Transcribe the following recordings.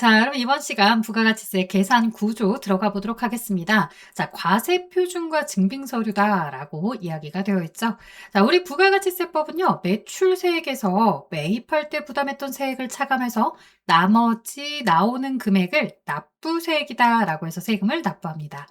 자, 그럼 이번 시간 부가가치세 계산 구조 들어가 보도록 하겠습니다. 자, 과세 표준과 증빙 서류다라고 이야기가 되어 있죠. 자, 우리 부가가치세법은요, 매출세액에서 매입할 때 부담했던 세액을 차감해서 나머지 나오는 금액을 납부세액이다라고 해서 세금을 납부합니다.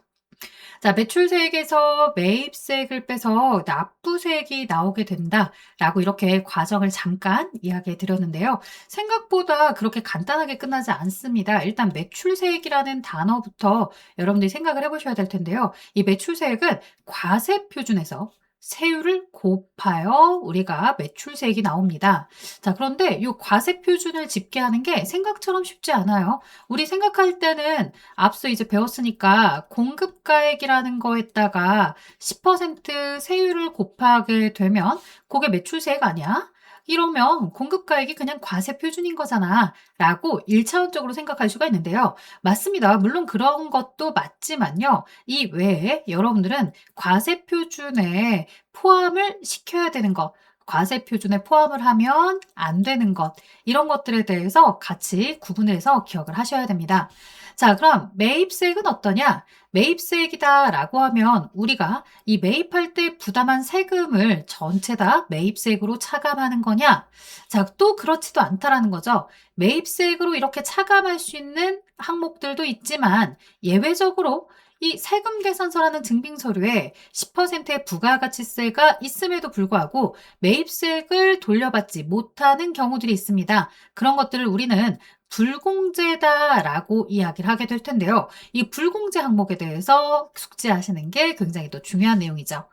자, 매출세액에서 매입세액을 빼서 납부세액이 나오게 된다라고 이렇게 과정을 잠깐 이야기해 드렸는데요. 생각보다 그렇게 간단하게 끝나지 않습니다. 일단 매출세액이라는 단어부터 여러분들이 생각을 해보셔야 될 텐데요. 이 매출세액은 과세 표준에서 세율을 곱하여 우리가 매출세액이 나옵니다. 자, 그런데 이 과세 표준을 집계하는 게 생각처럼 쉽지 않아요. 우리 생각할 때는 앞서 이제 배웠으니까 공급가액이라는 거에다가 10% 세율을 곱하게 되면 그게 매출세액 아니야? 이러면 공급가액이 그냥 과세 표준인 거잖아. 라고 1차원적으로 생각할 수가 있는데요. 맞습니다. 물론 그런 것도 맞지만요. 이 외에 여러분들은 과세 표준에 포함을 시켜야 되는 것, 과세 표준에 포함을 하면 안 되는 것, 이런 것들에 대해서 같이 구분해서 기억을 하셔야 됩니다. 자, 그럼 매입세액은 어떠냐? 매입세액이다라고 하면 우리가 이 매입할 때 부담한 세금을 전체 다 매입세액으로 차감하는 거냐? 자, 또 그렇지도 않다라는 거죠. 매입세액으로 이렇게 차감할 수 있는 항목들도 있지만 예외적으로 이 세금 계산서라는 증빙 서류에 10%의 부가가치세가 있음에도 불구하고 매입세액을 돌려받지 못하는 경우들이 있습니다. 그런 것들을 우리는 불공제다라고 이야기를 하게 될 텐데요. 이 불공제 항목에 대해서 숙지하시는 게 굉장히 또 중요한 내용이죠.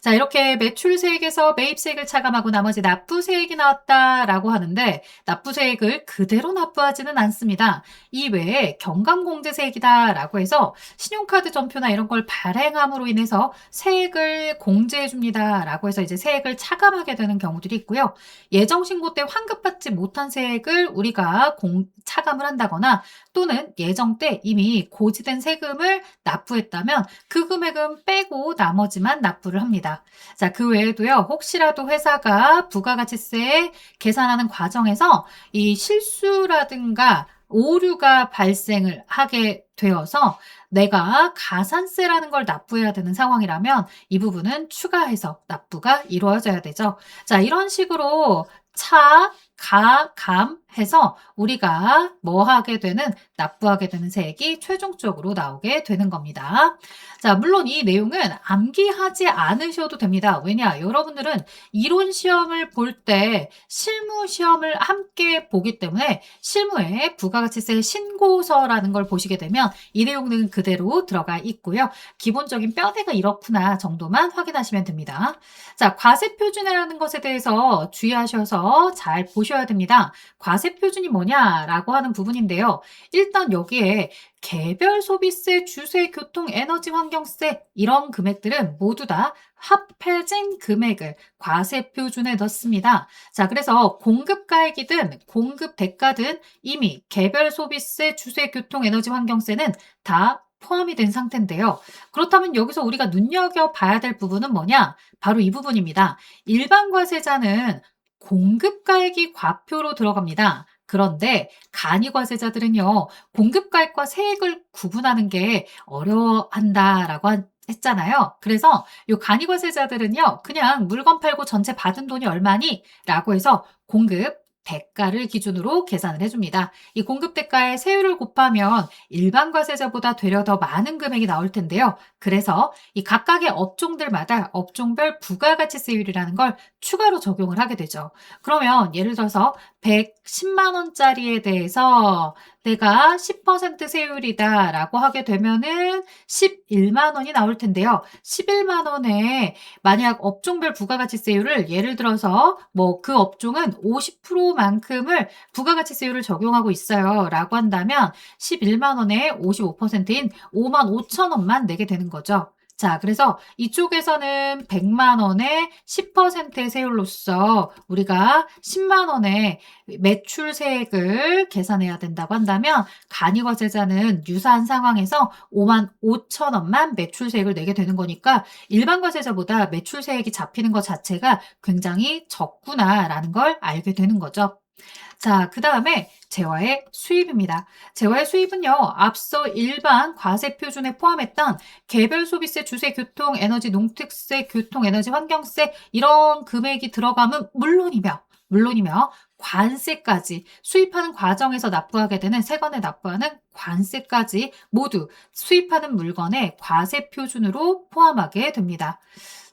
자, 이렇게 매출세액에서 매입세액을 차감하고 나머지 납부세액이 나왔다라고 하는데 납부세액을 그대로 납부하지는 않습니다. 이 외에 경감공제세액이다라고 해서 신용카드 전표나 이런 걸 발행함으로 인해서 세액을 공제해 줍니다라고 해서 이제 세액을 차감하게 되는 경우들이 있고요. 예정 신고 때 환급받지 못한 세액을 우리가 공, 차감을 한다거나 또는 예정 때 이미 고지된 세금을 납부했다면 그 금액은 빼고 나머지만 납부를 합니다. 자, 그 외에도요, 혹시라도 회사가 부가가치세 계산하는 과정에서 이 실수라든가 오류가 발생을 하게 되어서 내가 가산세라는 걸 납부해야 되는 상황이라면 이 부분은 추가해서 납부가 이루어져야 되죠. 자, 이런 식으로 차, 가, 감 해서 우리가 뭐 하게 되는 납부하게 되는 세액이 최종적으로 나오게 되는 겁니다. 자, 물론 이 내용은 암기하지 않으셔도 됩니다. 왜냐? 여러분들은 이론 시험을 볼 때 실무 시험을 함께 보기 때문에 실무에 부가가치세 신고서라는 걸 보시게 되면 이 내용은 그대로 들어가 있고요. 기본적인 뼈대가 이렇구나 정도만 확인하시면 됩니다. 자, 과세 표준이라는 것에 대해서 주의하셔서 잘 보셔야 됩니다. 표준이 뭐냐라고 하는 부분인데요. 일단 여기에 개별 소비세, 주세, 교통, 에너지, 환경세 이런 금액들은 모두 다 합해진 금액을 과세 표준에 넣습니다. 자, 그래서 공급가액이든 공급 대가든 이미 개별 소비세, 주세, 교통, 에너지, 환경세는 다 포함이 된 상태인데요. 그렇다면 여기서 우리가 눈여겨봐야 될 부분은 뭐냐? 바로 이 부분입니다. 일반 과세자는 공급가액이 과표로 들어갑니다. 그런데 간이 과세자들은요, 공급가액과 세액을 구분하는 게 어려워한다라고 했잖아요. 그래서 이 간이 과세자들은요, 그냥 물건 팔고 전체 받은 돈이 얼마니? 라고 해서 공급, 대가를 기준으로 계산을 해줍니다. 이 공급 대가에 세율을 곱하면 일반 과세자보다 되려 더 많은 금액이 나올 텐데요. 그래서 이 각각의 업종들마다 업종별 부가가치세율이라는 걸 추가로 적용을 하게 되죠. 그러면 예를 들어서 110만 원짜리에 대해서 내가 10% 세율이다 라고 하게 되면은 11만 원이 나올 텐데요. 11만 원에 만약 업종별 부가가치세율을 예를 들어서 뭐 그 업종은 50%만큼을 부가가치세율을 적용하고 있어요 라고 한다면 11만 원에 55%인 5만 5천 원만 내게 되는 거죠. 자, 그래서 이쪽에서는 100만 원에 10%의 세율로서 우리가 10만 원의 매출 세액을 계산해야 된다고 한다면 간이과세자는 유사한 상황에서 5만 5천 원만 매출 세액을 내게 되는 거니까 일반 과세자보다 매출 세액이 잡히는 것 자체가 굉장히 적구나라는 걸 알게 되는 거죠. 자, 그 다음에 재화의 수입입니다. 재화의 수입은요, 앞서 일반 과세 표준에 포함했던 개별 소비세, 주세, 교통, 에너지, 농특세, 교통, 에너지, 환경세 이런 금액이 들어가면 물론이며 물론이며 관세까지 수입하는 과정에서 납부하게 되는 세관에 납부하는 관세까지 모두 수입하는 물건의 과세 표준으로 포함하게 됩니다.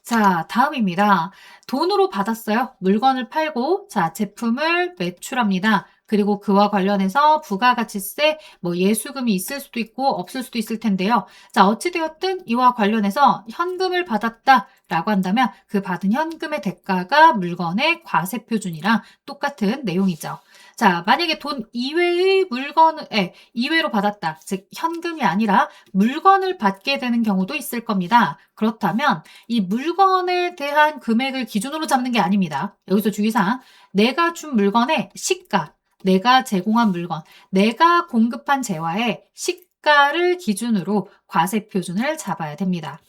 자, 다음입니다. 돈으로 받았어요. 물건을 팔고, 자, 제품을 매출합니다. 그리고 그와 관련해서 부가가치세, 뭐 예수금이 있을 수도 있고 없을 수도 있을 텐데요. 자, 어찌되었든 이와 관련해서 현금을 받았다라고 한다면 그 받은 현금의 대가가 물건의 과세 표준이랑 똑같은 내용이죠. 자, 만약에 돈 이외의 물건을, 예, 이외로 받았다. 즉, 현금이 아니라 물건을 받게 되는 경우도 있을 겁니다. 그렇다면 이 물건에 대한 금액을 기준으로 잡는 게 아닙니다. 여기서 주의사항, 내가 준 물건의 시가, 내가 제공한 물건, 내가 공급한 재화의 시가를 기준으로 과세 표준을 잡아야 됩니다.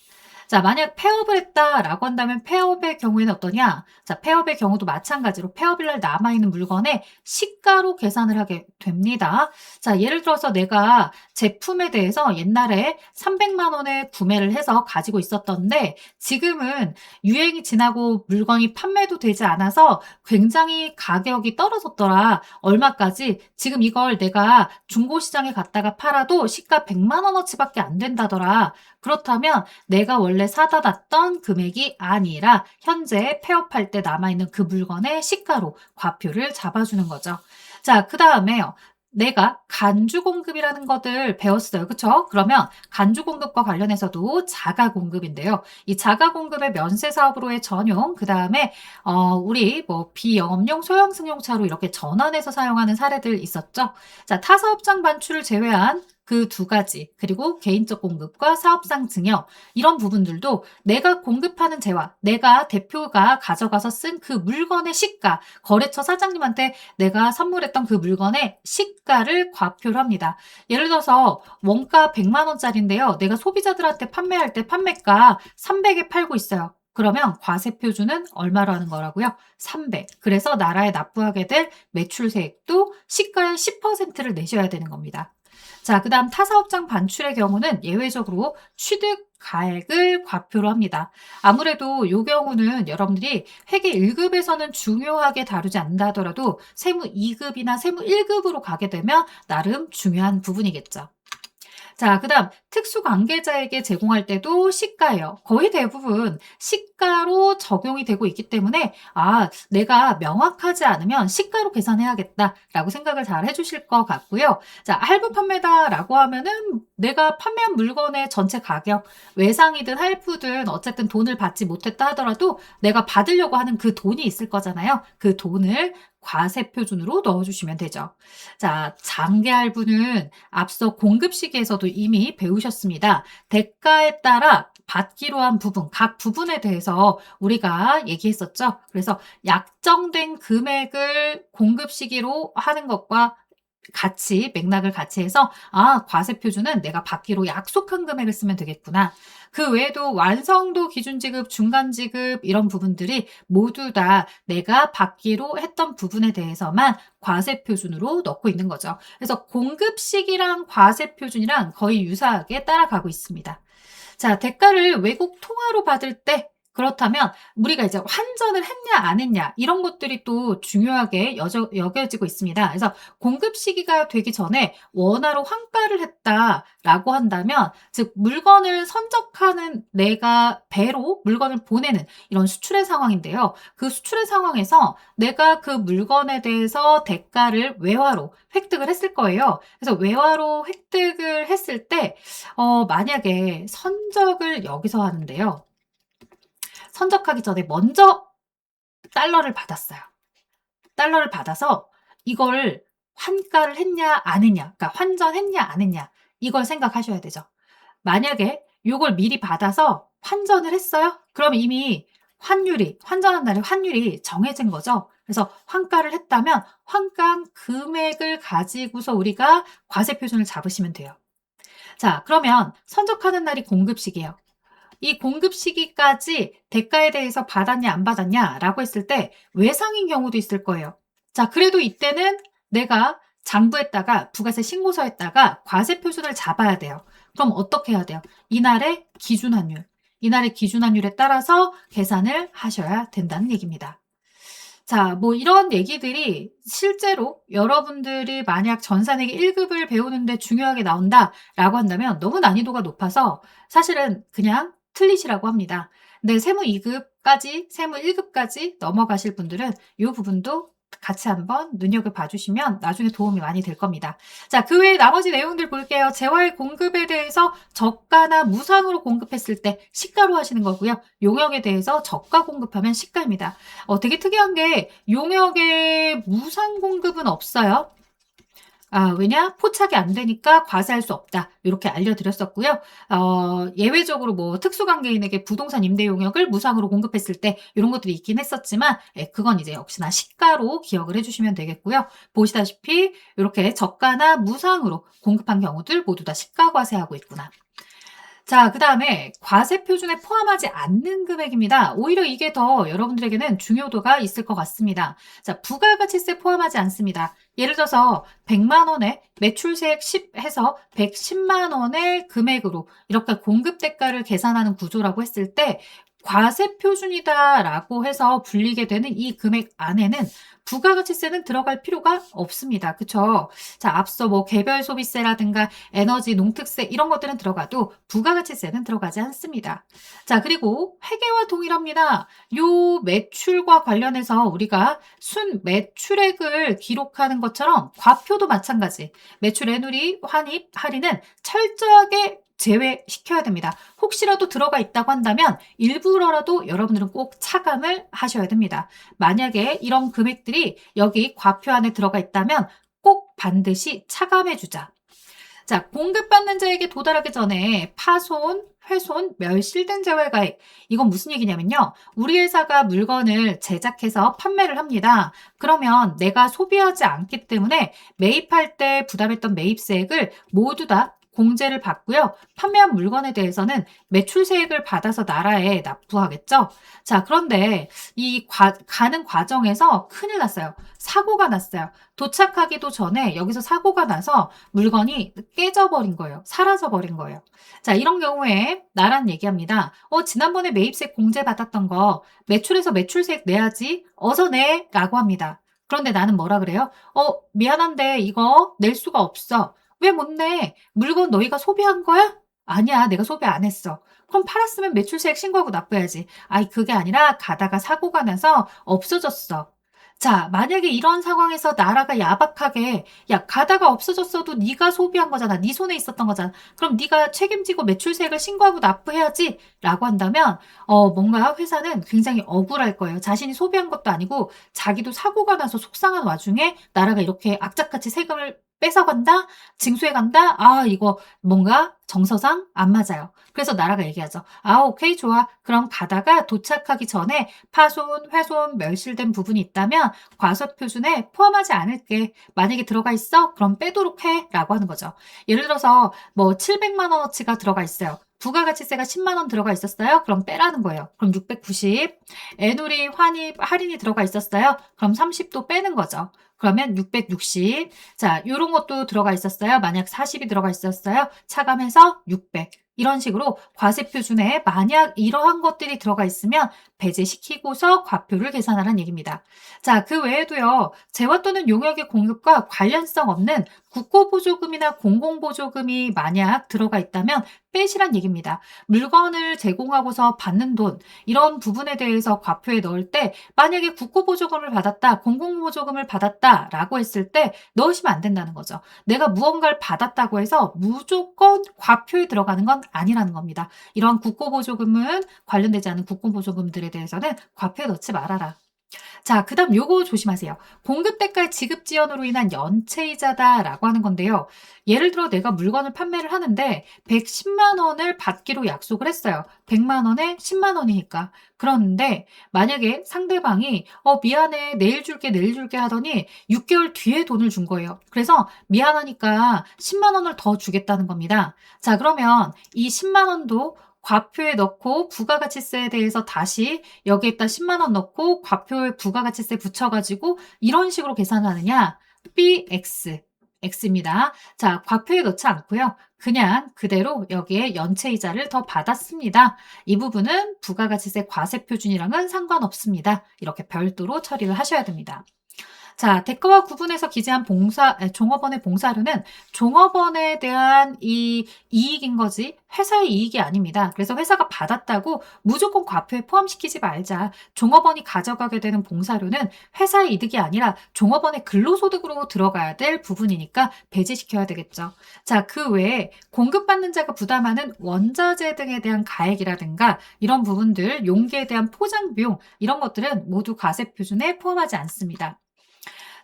자, 만약 폐업을 했다라고 한다면 폐업의 경우에는 어떠냐? 자, 폐업의 경우도 마찬가지로 폐업일 날 남아있는 물건의 시가로 계산을 하게 됩니다. 자, 예를 들어서 내가 제품에 대해서 옛날에 300만 원에 구매를 해서 가지고 있었던데 지금은 유행이 지나고 물건이 판매도 되지 않아서 굉장히 가격이 떨어졌더라. 얼마까지? 지금 이걸 내가 중고시장에 갔다가 팔아도 시가 100만 원어치밖에 안 된다더라. 그렇다면 내가 원래 사다 놨던 금액이 아니라 현재 폐업할 때 남아있는 그 물건의 시가로 과표를 잡아주는 거죠. 자, 그 다음에요. 내가 간주 공급이라는 것을 배웠어요. 그쵸? 그러면 간주 공급과 관련해서도 자가 공급인데요. 이 자가 공급의 면세 사업으로의 전용, 그 다음에 어, 우리 뭐 비영업용 소형 승용차로 이렇게 전환해서 사용하는 사례들 있었죠. 자, 타사업장 반출을 제외한 그 두 가지, 그리고 개인적 공급과 사업상 증여, 이런 부분들도 내가 공급하는 재화, 내가 대표가 가져가서 쓴 그 물건의 시가, 거래처 사장님한테 내가 선물했던 그 물건의 시가를 과표를 합니다. 예를 들어서 원가 100만 원짜리인데요. 내가 소비자들한테 판매할 때 판매가 300에 팔고 있어요. 그러면 과세 표준은 얼마로 하는 거라고요? 300. 그래서 나라에 납부하게 될 매출세액도 시가의 10%를 내셔야 되는 겁니다. 자, 그 다음 타사업장 반출의 경우는 예외적으로 취득 가액을 과표로 합니다. 아무래도 이 경우는 여러분들이 회계 1급에서는 중요하게 다루지 않는다 하더라도 세무 2급이나 세무 1급으로 가게 되면 나름 중요한 부분이겠죠. 자, 그 다음 특수 관계자에게 제공할 때도 시가예요. 거의 대부분 시가로 적용이 되고 있기 때문에 아, 내가 명확하지 않으면 시가로 계산해야겠다라고 생각을 잘 해주실 것 같고요. 자, 할부 판매다라고 하면은 내가 판매한 물건의 전체 가격, 외상이든 할부든 어쨌든 돈을 받지 못했다 하더라도 내가 받으려고 하는 그 돈이 있을 거잖아요. 그 돈을 과세 표준으로 넣어주시면 되죠. 자, 장기 할부는 앞서 공급 시기에서도 이미 배우셨습니다. 대가에 따라 받기로 한 부분, 각 부분에 대해서 우리가 얘기했었죠. 그래서 약정된 금액을 공급 시기로 하는 것과 같이 맥락을 같이 해서 아 과세 표준은 내가 받기로 약속한 금액을 쓰면 되겠구나. 그 외에도 완성도 기준 지급, 중간 지급 이런 부분들이 모두 다 내가 받기로 했던 부분에 대해서만 과세 표준으로 넣고 있는 거죠. 그래서 공급 시기랑 과세 표준이랑 거의 유사하게 따라가고 있습니다. 자, 대가를 외국 통화로 받을 때 그렇다면 우리가 이제 환전을 했냐 안 했냐 이런 것들이 또 중요하게 여저, 여겨지고 있습니다. 그래서 공급 시기가 되기 전에 원화로 환가를 했다라고 한다면 즉 물건을 선적하는 내가 배로 물건을 보내는 이런 수출의 상황인데요. 그 수출의 상황에서 내가 그 물건에 대해서 대가를 외화로 획득을 했을 거예요. 그래서 외화로 획득을 했을 때 어, 만약에 선적을 여기서 하는데요. 선적하기 전에 먼저 달러를 받았어요. 달러를 받아서 이걸 환가를 했냐 안 했냐, 그러니까 환전했냐 안 했냐 이걸 생각하셔야 되죠. 만약에 이걸 미리 받아서 환전을 했어요? 그럼 이미 환율이 환전한 날에 환율이 정해진 거죠. 그래서 환가를 했다면 환가 금액을 가지고서 우리가 과세 표준을 잡으시면 돼요. 자, 그러면 선적하는 날이 공급식이에요. 이 공급 시기까지 대가에 대해서 받았냐 안 받았냐라고 했을 때 외상인 경우도 있을 거예요. 자, 그래도 이때는 내가 장부했다가 부가세 신고서했다가 과세 표준을 잡아야 돼요. 그럼 어떻게 해야 돼요? 이날의 기준 환율, 이날의 기준 환율에 따라서 계산을 하셔야 된다는 얘기입니다. 자, 뭐 이런 얘기들이 실제로 여러분들이 만약 전산회계 1급을 배우는데 중요하게 나온다라고 한다면 너무 난이도가 높아서 사실은 그냥 틀리시라고 합니다. 근데 세무 2급까지, 세무 1급까지 넘어가실 분들은 이 부분도 같이 한번 눈여겨봐 주시면 나중에 도움이 많이 될 겁니다. 자, 그 외에 나머지 내용들 볼게요. 재활 공급에 대해서 저가나 무상으로 공급했을 때 시가로 하시는 거고요. 용역에 대해서 저가 공급하면 시가입니다. 어, 되게 특이한 게 용역에 무상 공급은 없어요. 아, 왜냐? 포착이 안 되니까 과세할 수 없다. 이렇게 알려드렸었고요. 어, 예외적으로 뭐 특수관계인에게 부동산 임대 용역을 무상으로 공급했을 때 이런 것들이 있긴 했었지만 예, 그건 이제 역시나 시가로 기억을 해주시면 되겠고요. 보시다시피 이렇게 저가나 무상으로 공급한 경우들 모두 다 시가 과세하고 있구나. 자, 그 다음에 과세 표준에 포함하지 않는 금액입니다. 오히려 이게 더 여러분들에게는 중요도가 있을 것 같습니다. 자, 부가가치세 포함하지 않습니다. 예를 들어서 100만 원에 매출세액 10 해서 110만 원의 금액으로 이렇게 공급 대가를 계산하는 구조라고 했을 때 과세 표준이다라고 해서 불리게 되는 이 금액 안에는 부가가치세는 들어갈 필요가 없습니다. 그쵸? 자, 앞서 뭐 개별 소비세라든가 에너지, 농특세 이런 것들은 들어가도 부가가치세는 들어가지 않습니다. 자, 그리고 회계와 동일합니다. 요 매출과 관련해서 우리가 순 매출액을 기록하는 것처럼 과표도 마찬가지. 매출 애누리, 환입, 할인은 철저하게 제외시켜야 됩니다. 혹시라도 들어가 있다고 한다면 일부러라도 여러분들은 꼭 차감을 하셔야 됩니다. 만약에 이런 금액들이 여기 과표 안에 들어가 있다면 꼭 반드시 차감해 주자. 자, 공급받는 자에게 도달하기 전에 파손, 훼손, 멸실된 재활가액. 이건 무슨 얘기냐면요. 우리 회사가 물건을 제작해서 판매를 합니다. 그러면 내가 소비하지 않기 때문에 매입할 때 부담했던 매입세액을 모두 다 공제를 받고요. 판매한 물건에 대해서는 매출세액을 받아서 나라에 납부하겠죠. 자, 그런데 이 과, 가는 과정에서 큰일 났어요. 사고가 났어요. 도착하기도 전에 여기서 사고가 나서 물건이 깨져버린 거예요. 사라져버린 거예요. 자, 이런 경우에 나란 얘기합니다. 어, 지난번에 매입세 공제 받았던 거 매출에서 매출세액 내야지. 어서 내. 라고 합니다. 그런데 나는 뭐라 그래요? 어, 미안한데 이거 낼 수가 없어. 왜 못 내? 물건 너희가 소비한 거야? 아니야, 내가 소비 안 했어. 그럼 팔았으면 매출세액 신고하고 납부해야지. 아이, 그게 아니라 가다가 사고가 나서 없어졌어. 자, 만약에 이런 상황에서 나라가 야박하게 야, 가다가 없어졌어도 네가 소비한 거잖아. 네 손에 있었던 거잖아. 그럼 네가 책임지고 매출세액을 신고하고 납부해야지라고 한다면 어, 뭔가 회사는 굉장히 억울할 거예요. 자신이 소비한 것도 아니고 자기도 사고가 나서 속상한 와중에 나라가 이렇게 악착같이 세금을 뺏어간다? 징수해간다? 아, 이거 뭔가 정서상 안 맞아요. 그래서 나라가 얘기하죠. 아, 오케이, 좋아. 그럼 가다가 도착하기 전에 파손, 훼손, 멸실된 부분이 있다면 과세 표준에 포함하지 않을게. 만약에 들어가 있어? 그럼 빼도록 해. 라고 하는 거죠. 예를 들어서 뭐 700만 원어치가 들어가 있어요. 부가가치세가 10만 원 들어가 있었어요? 그럼 빼라는 거예요. 그럼 690. 애누리, 환입, 할인이 들어가 있었어요? 그럼 30도 빼는 거죠. 그러면 660. 자, 요런 것도 들어가 있었어요. 만약 40이 들어가 있었어요. 차감해서 600. 이런 식으로 과세 표준에 만약 이러한 것들이 들어가 있으면 배제시키고서 과표를 계산하라는 얘기입니다. 자, 그 외에도요. 재화 또는 용역의 공급과 관련성 없는 국고보조금이나 공공보조금이 만약 들어가 있다면 빼시란 얘기입니다. 물건을 제공하고서 받는 돈 이런 부분에 대해서 과표에 넣을 때 만약에 국고보조금을 받았다, 공공보조금을 받았다라고 했을 때 넣으시면 안 된다는 거죠. 내가 무언가를 받았다고 해서 무조건 과표에 들어가는 건 아니라는 겁니다. 이러한 국고보조금은 관련되지 않은 국고보조금들에 대해서는 과표에 넣지 말아라. 자, 그 다음 요거 조심하세요. 공급 대가 지급 지연으로 인한 연체이자다라고 하는 건데요. 예를 들어 내가 물건을 판매를 하는데 110만 원을 받기로 약속을 했어요. 100만 원에 10만 원이니까. 그런데 만약에 상대방이 어 미안해 내일 줄게 내일 줄게 하더니 6개월 뒤에 돈을 준 거예요. 그래서 미안하니까 10만 원을 더 주겠다는 겁니다. 자, 그러면 이 10만 원도 과표에 넣고 부가가치세에 대해서 다시 여기에다 10만 원 넣고 과표에 부가가치세 붙여가지고 이런 식으로 계산하느냐? BX. X입니다. 자, 과표에 넣지 않고요. 그냥 그대로 여기에 연체이자를 더 받았습니다. 이 부분은 부가가치세 과세 표준이랑은 상관없습니다. 이렇게 별도로 처리를 하셔야 됩니다. 자, 대가와 구분해서 기재한 봉사, 종업원의 봉사료는 종업원에 대한 이 이익인 거지 회사의 이익이 아닙니다. 그래서 회사가 받았다고 무조건 과표에 포함시키지 말자. 종업원이 가져가게 되는 봉사료는 회사의 이득이 아니라 종업원의 근로소득으로 들어가야 될 부분이니까 배제시켜야 되겠죠. 자, 그 외에 공급받는 자가 부담하는 원자재 등에 대한 가액이라든가 이런 부분들, 용기에 대한 포장 비용 이런 것들은 모두 과세 표준에 포함하지 않습니다.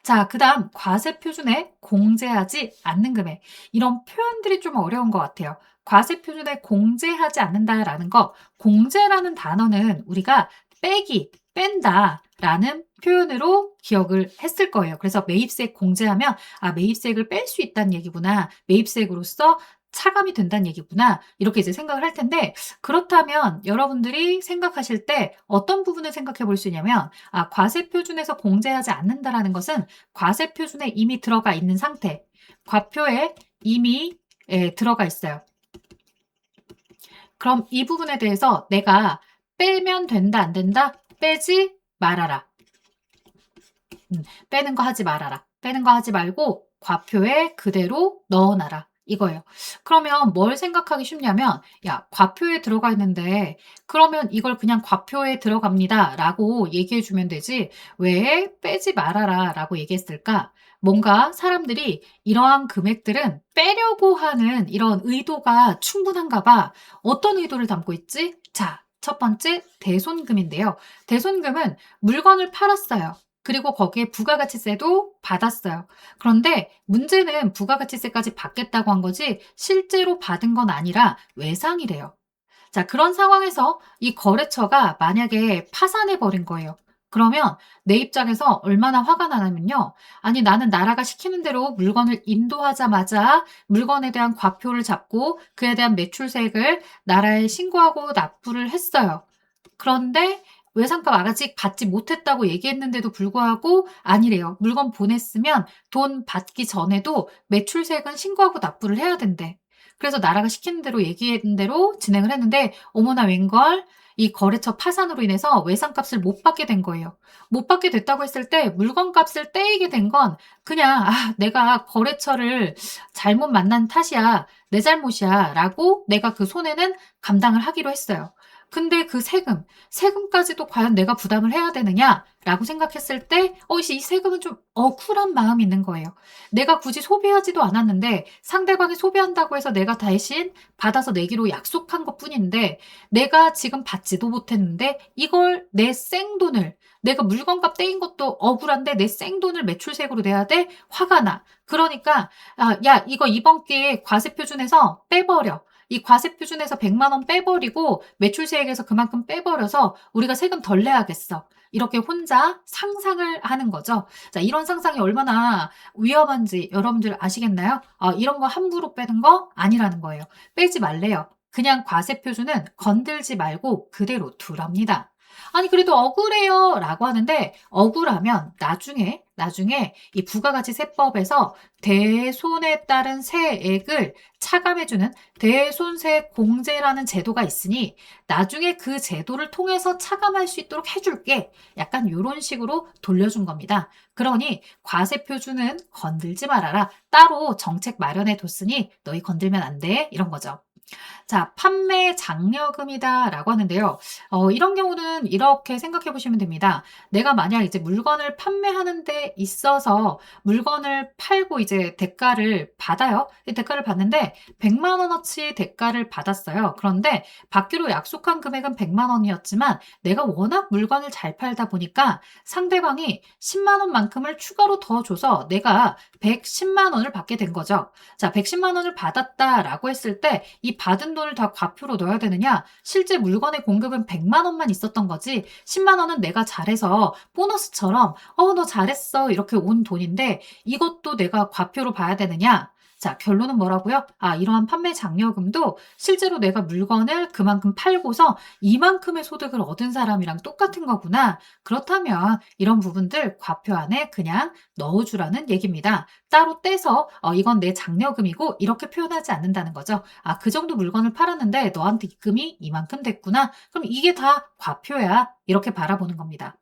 자, 그 다음 과세 표준에 공제하지 않는 금액. 이런 표현들이 좀 어려운 것 같아요. 과세 표준에 공제하지 않는다라는 거, 공제라는 단어는 우리가 빼기, 뺀다 라는 표현으로 기억을 했을 거예요. 그래서 매입세 공제하면 아 매입세액을 뺄 수 있다는 얘기구나. 매입세액으로서 차감이 된다는 얘기구나. 이렇게 이제 생각을 할 텐데, 그렇다면 여러분들이 생각하실 때 어떤 부분을 생각해 볼 수 있냐면, 아, 과세 표준에서 공제하지 않는다라는 것은 과세 표준에 이미 들어가 있는 상태, 과표에 이미 예, 들어가 있어요. 그럼 이 부분에 대해서 내가 빼면 된다, 안 된다? 빼지 말아라. 음, 빼는 거 하지 말아라. 빼는 거 하지 말고 과표에 그대로 넣어놔라. 이거예요. 그러면 뭘 생각하기 쉽냐면, 야, 과표에 들어가 있는데, 그러면 이걸 그냥 과표에 들어갑니다. 라고 얘기해 주면 되지, 왜 빼지 말아라. 라고 얘기했을까? 뭔가 사람들이 이러한 금액들은 빼려고 하는 이런 의도가 충분한가 봐. 어떤 의도를 담고 있지? 자, 첫 번째, 대손금인데요. 대손금은 물건을 팔았어요. 그리고 거기에 부가가치세도 받았어요. 그런데 문제는 부가가치세까지 받겠다고 한 거지 실제로 받은 건 아니라 외상이래요. 자, 그런 상황에서 이 거래처가 만약에 파산해 버린 거예요. 그러면 내 입장에서 얼마나 화가 나냐면요. 아니, 나는 나라가 시키는 대로 물건을 인도하자마자 물건에 대한 과표를 잡고 그에 대한 매출세액을 나라에 신고하고 납부를 했어요. 그런데 외상값 아직 받지 못했다고 얘기했는데도 불구하고 아니래요. 물건 보냈으면 돈 받기 전에도 매출세액은 신고하고 납부를 해야 된대. 그래서 나라가 시키는 대로 얘기했는 대로 진행을 했는데 어머나 웬걸 이 거래처 파산으로 인해서 외상값을 못 받게 된 거예요. 못 받게 됐다고 했을 때 물건값을 떼이게 된 건 그냥 아 내가 거래처를 잘못 만난 탓이야 내 잘못이야 라고 내가 그 손해는 감당을 하기로 했어요. 근데 그 세금, 세금까지도 과연 내가 부담을 해야 되느냐라고 생각했을 때, 어, 이 세금은 좀 억울한 마음이 있는 거예요. 내가 굳이 소비하지도 않았는데 상대방이 소비한다고 해서 내가 대신 받아서 내기로 약속한 것 뿐인데 내가 지금 받지도 못했는데 이걸 내 생돈을 내가 물건값 떼인 것도 억울한데 내 생돈을 매출세액으로 내야 돼? 화가 나. 그러니까 아, 야 이거 이번 기회에 과세 표준에서 빼버려. 이 과세 표준에서 100만 원 빼버리고 매출세액에서 그만큼 빼버려서 우리가 세금 덜 내야겠어. 이렇게 혼자 상상을 하는 거죠. 자, 이런 상상이 얼마나 위험한지 여러분들 아시겠나요? 어, 이런 거 함부로 빼는 거 아니라는 거예요. 빼지 말래요. 그냥 과세 표준은 건들지 말고 그대로 두랍니다. 아니 그래도 억울해요 라고 하는데 억울하면 나중에 나중에 이 부가가치세법에서 대손에 따른 세액을 차감해주는 대손세 공제라는 제도가 있으니 나중에 그 제도를 통해서 차감할 수 있도록 해줄게. 약간 이런 식으로 돌려준 겁니다. 그러니 과세표준은 건들지 말아라. 따로 정책 마련해 뒀으니 너희 건들면 안 돼. 이런 거죠. 자, 판매 장려금이다 라고 하는데요. 어, 이런 경우는 이렇게 생각해 보시면 됩니다. 내가 만약 이제 물건을 판매하는 데 있어서 물건을 팔고 이제 대가를 받아요. 대가를 받는데 100만 원어치 대가를 받았어요. 그런데 받기로 약속한 금액은 100만 원이었지만 내가 워낙 물건을 잘 팔다 보니까 상대방이 10만 원만큼을 추가로 더 줘서 내가 110만 원을 받게 된 거죠. 자, 110만 원을 받았다라고 했을 때 이 받은 돈을 다 과표로 넣어야 되느냐? 실제 물건의 공급은 100만 원만 있었던 거지 10만 원은 내가 잘해서 보너스처럼 어 너 잘했어 이렇게 온 돈인데 이것도 내가 과표로 봐야 되느냐? 자, 결론은 뭐라고요? 아, 이러한 판매 장려금도 실제로 내가 물건을 그만큼 팔고서 이만큼의 소득을 얻은 사람이랑 똑같은 거구나. 그렇다면 이런 부분들 과표 안에 그냥 넣어주라는 얘기입니다. 따로 떼서 어, 이건 내 장려금이고 이렇게 표현하지 않는다는 거죠. 아, 그 정도 물건을 팔았는데 너한테 입금이 이만큼 됐구나. 그럼 이게 다 과표야. 이렇게 바라보는 겁니다.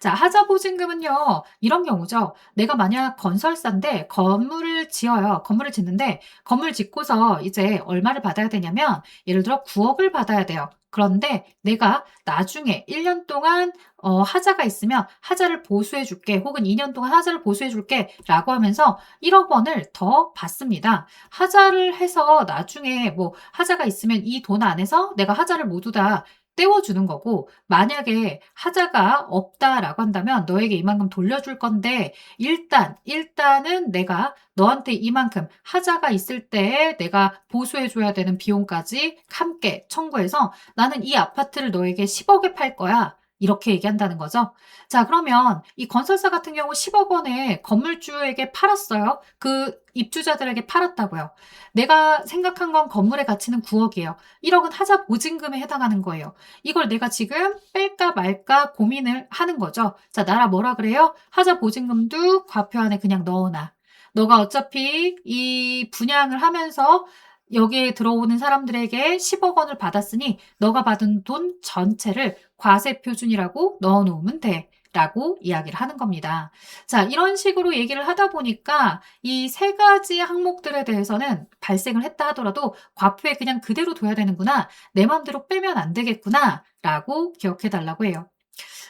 자, 하자 보증금은요, 이런 경우죠. 내가 만약 건설사인데 건물을 지어요. 건물을 짓는데 건물 짓고서 이제 얼마를 받아야 되냐면 예를 들어 9억을 받아야 돼요. 그런데 내가 나중에 1년 동안 어, 하자가 있으면 하자를 보수해 줄게 혹은 2년 동안 하자를 보수해 줄게 라고 하면서 1억 원을 더 받습니다. 하자를 해서 나중에 뭐 하자가 있으면 이 돈 안에서 내가 하자를 모두 다 떼워주는 거고 만약에 하자가 없다라고 한다면 너에게 이만큼 돌려줄 건데 일단 일단은 내가 너한테 이만큼 하자가 있을 때 내가 보수해 줘야 되는 비용까지 함께 청구해서 나는 이 아파트를 너에게 10억에 팔 거야. 이렇게 얘기한다는 거죠. 자, 그러면 이 건설사 같은 경우 10억 원에 건물주에게 팔았어요. 그 입주자들에게 팔았다고요. 내가 생각한 건 건물의 가치는 9억이에요. 1억은 하자 보증금에 해당하는 거예요. 이걸 내가 지금 뺄까 말까 고민을 하는 거죠. 자, 나라 뭐라 그래요? 하자 보증금도 과표 안에 그냥 넣어놔. 너가 어차피 이 분양을 하면서 여기에 들어오는 사람들에게 10억 원을 받았으니 너가 받은 돈 전체를 과세 표준이라고 넣어 놓으면 돼. 라고 이야기를 하는 겁니다. 자, 이런 식으로 얘기를 하다 보니까 이 세 가지 항목들에 대해서는 발생을 했다 하더라도 과표에 그냥 그대로 둬야 되는구나. 내 마음대로 빼면 안 되겠구나. 라고 기억해 달라고 해요.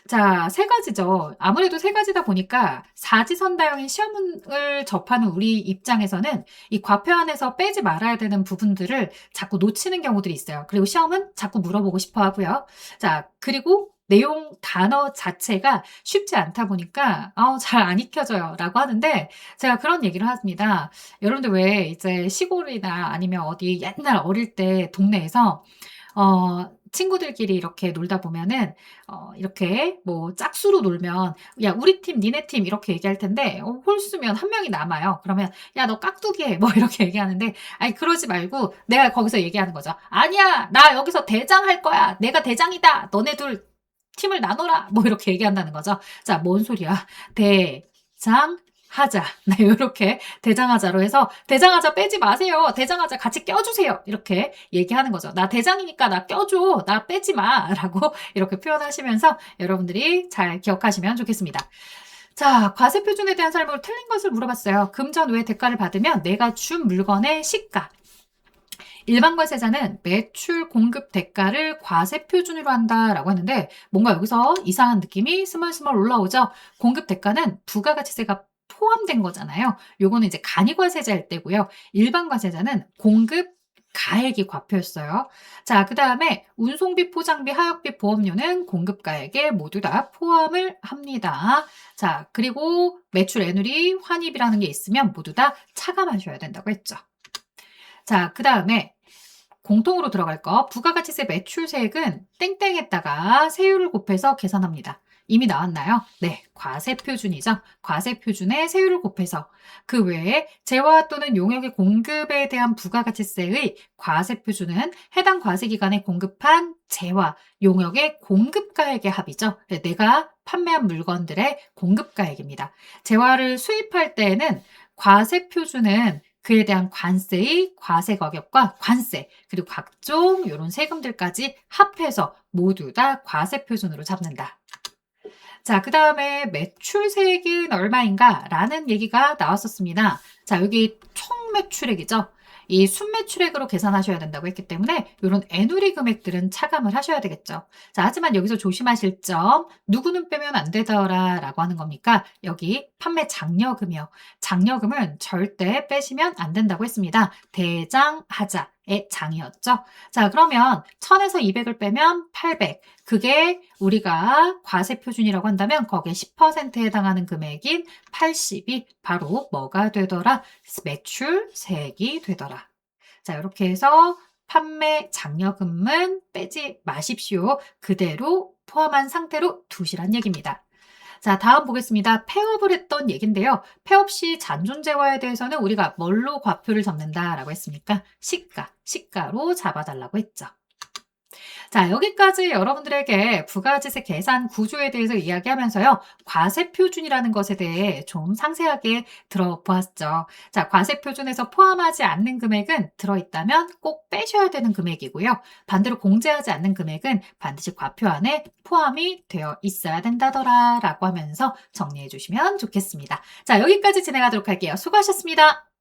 자, 세 가지죠. 아무래도 세 가지다 보니까 사지선다형의 시험을 접하는 우리 입장에서는 이 과표 안에서 빼지 말아야 되는 부분들을 자꾸 놓치는 경우들이 있어요. 그리고 시험은 자꾸 물어보고 싶어 하고요. 자, 그리고 내용 단어 자체가 쉽지 않다 보니까 아우 잘 안 익혀져요 라고 하는데 제가 그런 얘기를 합니다. 여러분들 왜 이제 시골이나 아니면 어디 옛날 어릴 때 동네에서 어 친구들끼리 이렇게 놀다 보면은 어 이렇게 뭐 짝수로 놀면 "야 우리 팀, 니네 팀." 이렇게 얘기할 텐데 어 홀수면 한 명이 남아요. 그러면 "야 너 깍두기 해." 뭐 이렇게 얘기하는데 아니 그러지 말고 내가 거기서 얘기하는 거죠. "아니야. 나 여기서 대장 할 거야. 내가 대장이다. 너네 둘 팀을 나눠라." 뭐 이렇게 얘기한다는 거죠. 자, 뭔 소리야. 대장 하자. 네, 요렇게 대장하자로 해서 대장하자 빼지 마세요. 대장하자 같이 껴주세요. 이렇게 얘기하는 거죠. 나 대장이니까 나 껴줘. 나 빼지 마. 라고 이렇게 표현하시면서 여러분들이 잘 기억하시면 좋겠습니다. 자, 과세 표준에 대한 설명을 틀린 것을 물어봤어요. 금전 외 대가를 받으면 내가 준 물건의 시가. 일반 과세자는 매출 공급 대가를 과세 표준으로 한다라고 하는데 뭔가 여기서 이상한 느낌이 스멀스멀 올라오죠. 공급 대가는 부가가치세가 포함된 거잖아요. 요거는 이제 간이 과세자일 때고요. 일반 과세자는 공급 가액이 과표였어요. 자, 그 다음에 운송비, 포장비, 하역비, 보험료는 공급가액에 모두 다 포함을 합니다. 자, 그리고 매출 애누리, 환입이라는 게 있으면 모두 다 차감하셔야 된다고 했죠. 자, 그 다음에 공통으로 들어갈 거 부가가치세 매출세액은 땡땡에다가 세율을 곱해서 계산합니다. 이미 나왔나요? 네, 과세 표준이죠. 과세 표준에 세율을 곱해서 그 외에 재화 또는 용역의 공급에 대한 부가가치세의 과세 표준은 해당 과세 기간에 공급한 재화, 용역의 공급가액의 합이죠. 네, 내가 판매한 물건들의 공급가액입니다. 재화를 수입할 때에는 과세 표준은 그에 대한 관세의 과세 가격과 관세 그리고 각종 이런 세금들까지 합해서 모두 다 과세 표준으로 잡는다. 자, 그 다음에 매출세액은 얼마인가? 라는 얘기가 나왔었습니다. 자, 여기 총 매출액이죠. 이 순매출액으로 계산하셔야 된다고 했기 때문에 이런 애누리 금액들은 차감을 하셔야 되겠죠. 자, 하지만 여기서 조심하실 점, 누구는 빼면 안 되더라 라고 하는 겁니까? 여기 판매 장려금이요. 장려금은 절대 빼시면 안 된다고 했습니다. 대장하자. 의 장이었죠. 자, 그러면 1000에서 200을 빼면 800. 그게 우리가 과세 표준이라고 한다면 거기에 10%에 해당하는 금액인 80이 바로 뭐가 되더라? 매출세액이 되더라. 자, 이렇게 해서 판매 장려금은 빼지 마십시오. 그대로 포함한 상태로 두시란 얘기입니다. 자, 다음 보겠습니다. 폐업을 했던 얘긴데요. 폐업 시 잔존재화에 대해서는 우리가 뭘로 과표를 잡는다라고 했습니까? 시가, 시가로 잡아달라고 했죠. 자, 여기까지 여러분들에게 부가지세 계산 구조에 대해서 이야기하면서요. 과세표준이라는 것에 대해 좀 상세하게 들어보았죠. 자, 과세표준에서 포함하지 않는 금액은 들어있다면 꼭 빼셔야 되는 금액이고요. 반대로 공제하지 않는 금액은 반드시 과표 안에 포함이 되어 있어야 된다더라 라고 하면서 정리해 주시면 좋겠습니다. 자, 여기까지 진행하도록 할게요. 수고하셨습니다.